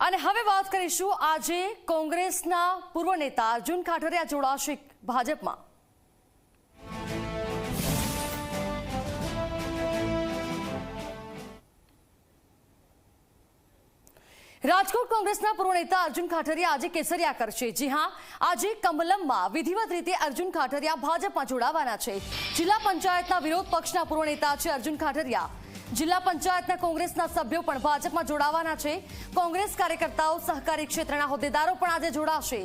અને હવે વાત કરીશું આજે કોંગ્રેસના પૂર્વ નેતા અર્જુન ખાટરિયા જોડાશે ભાજપમાં. રાજકોટ કોંગ્રેસના પૂર્વ નેતા અર્જુન ખાટરિયા આજે કેસરિયા કરશે. જી હા, આજે કમલમમાં વિધિવત રીતે અર્જુન ખાટરિયા ભાજપમાં જોડાવાના છે. જિલ્લા પંચાયતના વિરોધ પક્ષના પૂર્વ નેતા છે અર્જુન ખાટરિયા. જિલ્લા પંચાયતના કોંગ્રેસના સભ્યો પણ ભાજપમાં જોડાવાના છે. કોંગ્રેસ કાર્યકર્તાઓ સહકારી ક્ષેત્રના હોદ્દેદારો પણ આજે જોડાશે.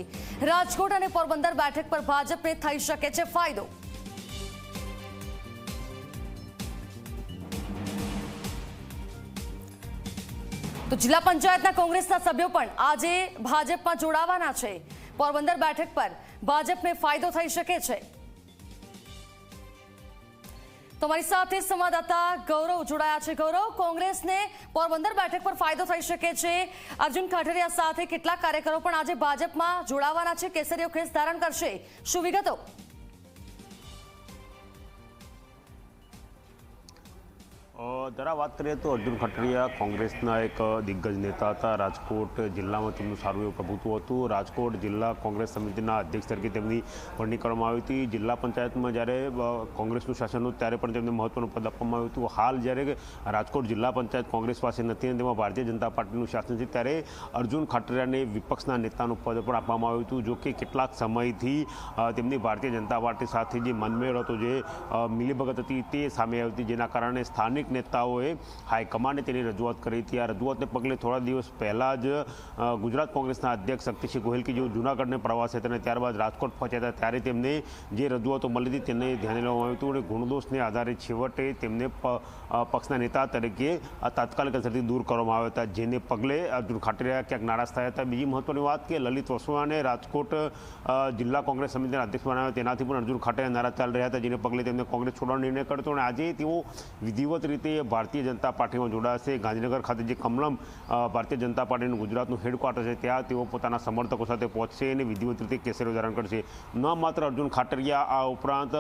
રાજકોટ અને પોરબંદર બેઠક પર ભાજપને થઈ શકે છે ફાયદો. તો જિલ્લા પંચાયતના કોંગ્રેસના સભ્યો પણ આજે ભાજપમાં જોડાવાના છે. પોરબંદર બેઠક પર ભાજપને ફાયદો થઈ શકે છે. તો મારી સાથે સંવાદદાતા ગૌરવ જોડાયા છે. ગૌરવ, કોંગ્રેસને પોરબંદર બેઠક પર ફાયદો થઈ શકે છે. અર્જુન ખાટરિયા સાથે કેટલાક કાર્યકરો પણ આજે ભાજપમાં જોડાવાના છે. કેસરીઓ ખેસ ધારણ કરશે. શું વિગતો? જરા વાત કરીએ તો અર્જુન ખટરિયા કોંગ્રેસના એક દિગ્ગજ નેતા હતા. રાજકોટ જિલ્લામાં તેમનું સારું એવું પ્રભુત્વ હતું. રાજકોટ જિલ્લા કોંગ્રેસ સમિતિના અધ્યક્ષ તરીકે તેમની વરણી કરવામાં આવી હતી. જિલ્લા પંચાયતમાં જ્યારે કોંગ્રેસનું શાસન હતું ત્યારે પણ તેમને મહત્વનું પદ આપવામાં આવ્યું હતું. હાલ જ્યારે રાજકોટ જિલ્લા પંચાયત કોંગ્રેસ પાસે નથી અને તેમાં ભારતીય જનતા પાર્ટીનું શાસન છે ત્યારે અર્જુન ખટરિયાને વિપક્ષના નેતાનું પદ પણ આપવામાં આવ્યું હતું, જો કે કેટલાક સમયથી તેમની ભારતીય જનતા પાર્ટી સાથે જે મનમેળ હતો, જે મિલીભગત હતી તે સામે આવી હતી. જેના કારણે સ્થાનિક નેતાઓએ હાઈકમાન્ડે તેની રજૂઆત કરી હતી. આ રજૂઆતને પગલે થોડા દિવસ પહેલાં જ ગુજરાત કોંગ્રેસના અધ્યક્ષ શક્તિસિંહ ગોહિલ કે જેઓ જૂનાગઢને પ્રવાસે હતા અને ત્યારબાદ રાજકોટ પહોંચ્યા હતા, ત્યારે તેમને જે રજૂઆતો મળી હતી તેને ધ્યાને લેવામાં આવ્યું હતું અને ગુણદોષને આધારે છેવટે તેમને પક્ષના નેતા તરીકે તાત્કાલિક અસરથી દૂર કરવામાં આવ્યા હતા, જેને પગલે અર્જુન ખાટરિયા ક્યાંક નારાજ થયા હતા. બીજી મહત્વની વાત કે લલિત વસવાને રાજકોટ જિલ્લા કોંગ્રેસ સમિતિના અધ્યક્ષ બનાવ્યા તેનાથી પણ અર્જુન ખાટરિયા નારાજ ચાલી રહ્યા હતા, જેને પગલે તેમને કોંગ્રેસ છોડવાનો નિર્ણય કર્યો હતો. અને આજે તેઓ વિધિવત રીતે ભારતીય જનતા પાર્ટીમાં જોડાશે ગાંધીનગર ખાતે જે કમલમ ભારતીય જનતા પાર્ટીનું ગુજરાતનું હેડક્વાર્ટર છે, ત્યાં તેઓ પોતાના સમર્થકો સાથે પહોંચશે અને વિધિવત રીતે કેસરીઓ ધારણ કરશે. ન માત્ર અર્જુન ખાટરિયા, આ ઉપરાંત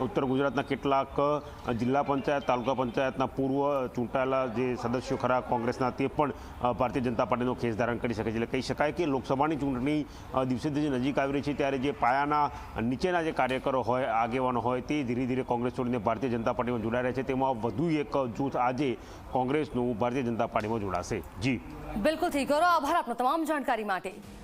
ઉત્તર ગુજરાતના કેટલાક જિલ્લા પંચાયત, તાલુકા પંચાયતના પૂર્વ ચૂંટાયેલા જે સદસ્યો ખરા કોંગ્રેસના, તે પણ ભારતીય જનતા પાર્ટીનો કેસ ધારણ કરી શકે છે. એટલે કહી શકાય કે લોકસભાની ચૂંટણી દિવસે દિવસે નજીક આવી રહી છે, ત્યારે જે પાયાના નીચેના જે કાર્યકરો હોય, આગેવાનો હોય, તે ધીરે ધીરે કોંગ્રેસ છોડીને ભારતીય જનતા પાર્ટીમાં જોડાઈ રહ્યા છે. તેમાં વધુ એક જૂથ આજે કોંગ્રેસનું ભારતીય જનતા પાર્ટીમાં જોડાશે. જી. બિલકુલથી ગૌરવ, આભાર આપનો તમામ જાણકારી માટે.